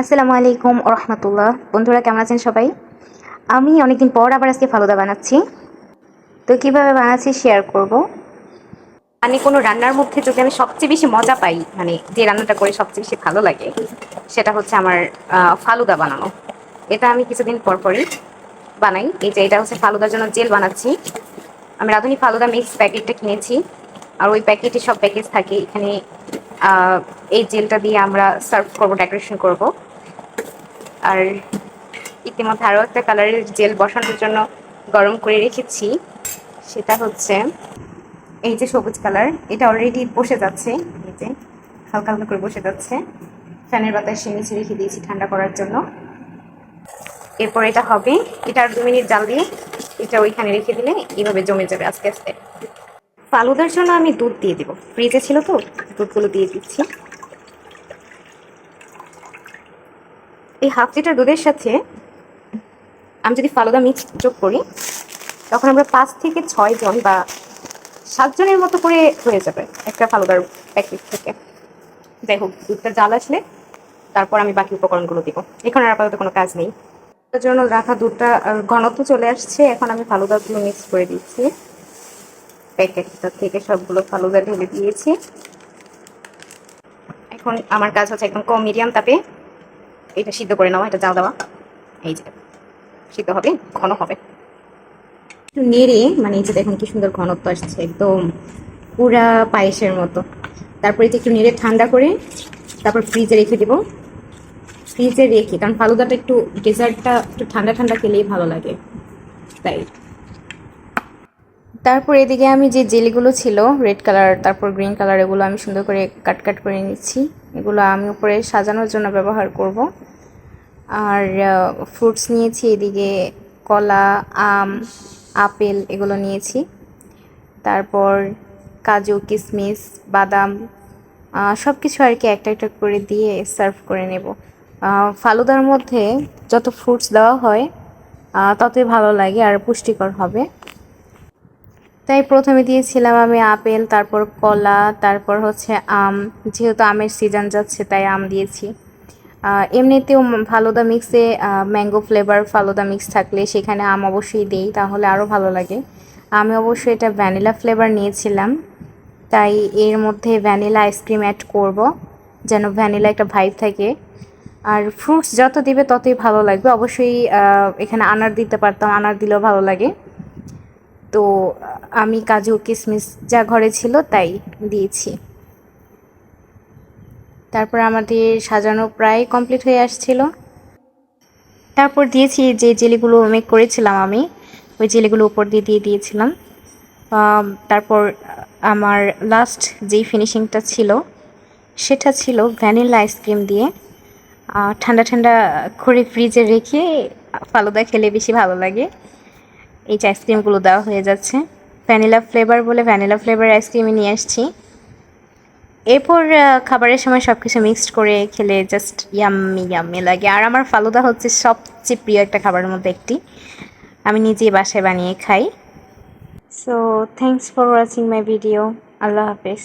আসসালামু আলাইকুম রহমতুল্লাহ। বন্ধুরা, কেমন আছেন সবাই? আমি অনেকদিন পর আবার আজকে ফালুদা বানাচ্ছি। তো কীভাবে বানাচ্ছি শেয়ার করব? মানে কোনো রান্নার মধ্যে যদি আমি সবচেয়ে বেশি মজা পাই মানে যে রান্নাটা করে সবচেয়ে বেশি ভালো লাগে, সেটা হচ্ছে আমার ফালুদা বানানো। এটা আমি কিছুদিন পর পরই বানাই। এই যে এটা হচ্ছে ফালুদার জন্য জেল বানাচ্ছি। আমি রাঁধুনি ফালুদা মিক্স প্যাকেটটা কিনেছি। আর ওই প্যাকেটে সব প্যাকেজ থাকে। এখানে এই জেলটা দিয়ে আমরা সার্ভ করব, ডেকোরেশন করব। আর ইতিমধ্যে আরও একটা কালারের জেল বসানোর জন্য গরম করে রেখেছি। সেটা হচ্ছে এই যে সবুজ কালার এটা অলরেডি বসে যাচ্ছে। এই যে হালকা হালকা করে বসে যাচ্ছে। ফ্যানের বাতাসে নিচে রেখে দিয়েছি ঠান্ডা করার জন্য। এরপর এটা হবে, এটা আর দু মিনিট জাল দিয়ে এটা ওইখানে রেখে দিলে এইভাবে জমে যাবে আস্তে আস্তে। ফালুদার জন্য আমি দুধ দিয়ে দেবো। ফ্রিজে ছিল তো, দুধগুলো দিয়ে দিচ্ছি। এই হাফ লিটার দুধের সাথে আমি যদি ফালুদা মিক্স যোগ করি, তখন আমরা পাঁচ থেকে ছয় জন বা সাতজনের মতো করে হয়ে যাবে একটা ফালুদার প্যাকেট থেকে। যাই হোক, দুধটা জাল আসলে তারপর আমি বাকি উপকরণগুলো দিব। এখন আর আপাতত কোনো কাজ নেই। তার জন্য রাখা দুধটা ঘনত্ব চলে আসছে। এখন আমি ফালুদাগুলো মিক্স করে দিচ্ছি। প্যাকেটটা থেকে সবগুলো ফালুদা ঢেলে দিয়েছি। এখন আমার কাজ হচ্ছে একদম কম মিডিয়াম তাপে এটা সিদ্ধ করে নেওয়া এটা জাল দেওয়া। এই যে, সিদ্ধ হবে, ঘন হবে। একটু নেড়ে মানে এই যে দেখুন কি সুন্দর ঘনত্ব আসছে, একদম পুরা পায়েসের মতো। তারপরে এটা একটু নেড়ে ঠান্ডা করে তারপর ফ্রিজে রেখে দেবো। ফ্রিজে রেখে, কারণ ফালুদাটা একটু ডেজার্টটা একটু ঠান্ডা ঠান্ডা খেলেই ভালো লাগে। তাই। তারপর এদিকে আমি যে জেলিগুলো ছিল, রেড কালার, তারপর গ্রিন কালার, এগুলো আমি সুন্দর করে কাট কাট করে নিচ্ছি। এগুলো আমি উপরে সাজানোর জন্য ব্যবহার করব। আর ফ্রুটস নিয়েছি, এদিকে কলা, আম, আপেল এগুলো নিয়েছি। তারপর কাজু কিশমিশ বাদাম সব কিছু আর কি একটা একটা করে দিয়ে সার্ভ করে নেব। ফালুদার মধ্যে যত ফ্রুটস দেওয়া হয় ততই ভালো লাগে আর পুষ্টিকর হবে। তাই প্রথমে দিয়েছিলাম আমি আপেল, তারপর কলা, তারপর হচ্ছে আম। যেহেতু আমের সিজন যাচ্ছে, তাই আম দিয়েছি। এমনিতেও ফালুদা মিক্সে ম্যাঙ্গো ফ্লেভার ফালুদা মিক্স থাকলে সেখানে আম অবশ্যই দিই, তাহলে আরও ভালো লাগে। আমি অবশ্যই এটা ভ্যানিলা ফ্লেভার নিয়েছিলাম, তাই এর মধ্যে ভ্যানিলা আইসক্রিম অ্যাড করব, যেন ভ্যানিলা একটা ভাইব থাকে। আর ফ্রুটস যত দিবে ততই ভালো লাগবে। অবশ্যই এখানে আনার দিতে পারতাম, আনার দিলেও ভালো লাগে। তো আমি কাজু কিশমিশ যা ঘরে ছিল তাই দিয়েছি। তারপর আমাদের সাজানো প্রায় কমপ্লিট হয়ে আসছিল। তারপর দিয়েছি যে জেলিগুলো মেক করেছিলাম আমি, ওই জেলিগুলো উপর দিয়ে দিয়ে দিয়েছিলাম। তারপর আমার লাস্ট যেই ফিনিশিংটা ছিল, সেটা ছিল ভ্যানিলা আইসক্রিম দিয়ে ঠান্ডা ঠান্ডা করে ফ্রিজে রেখে ফালুদা খেলে বেশি ভালো লাগে। এই আইসক্রিমগুলো দেওয়া হয়ে যাচ্ছে। ভ্যানিলা ফ্লেভার বলে ভ্যানিলা ফ্লেভার আইসক্রিমই নিয়ে আসছি। এরপর খাবারের সময় সব কিছু মিক্সড করে খেলে জাস্ট ইয়াম্মি ইয়াম্মি লাগে। আর আমার ফালুদা হচ্ছে সবচেয়ে প্রিয় একটা খাবারের মধ্যে একটি। আমি নিজেই বাসায় বানিয়ে খাই। So thanks for watching my video আল্লাহ হাফেজ।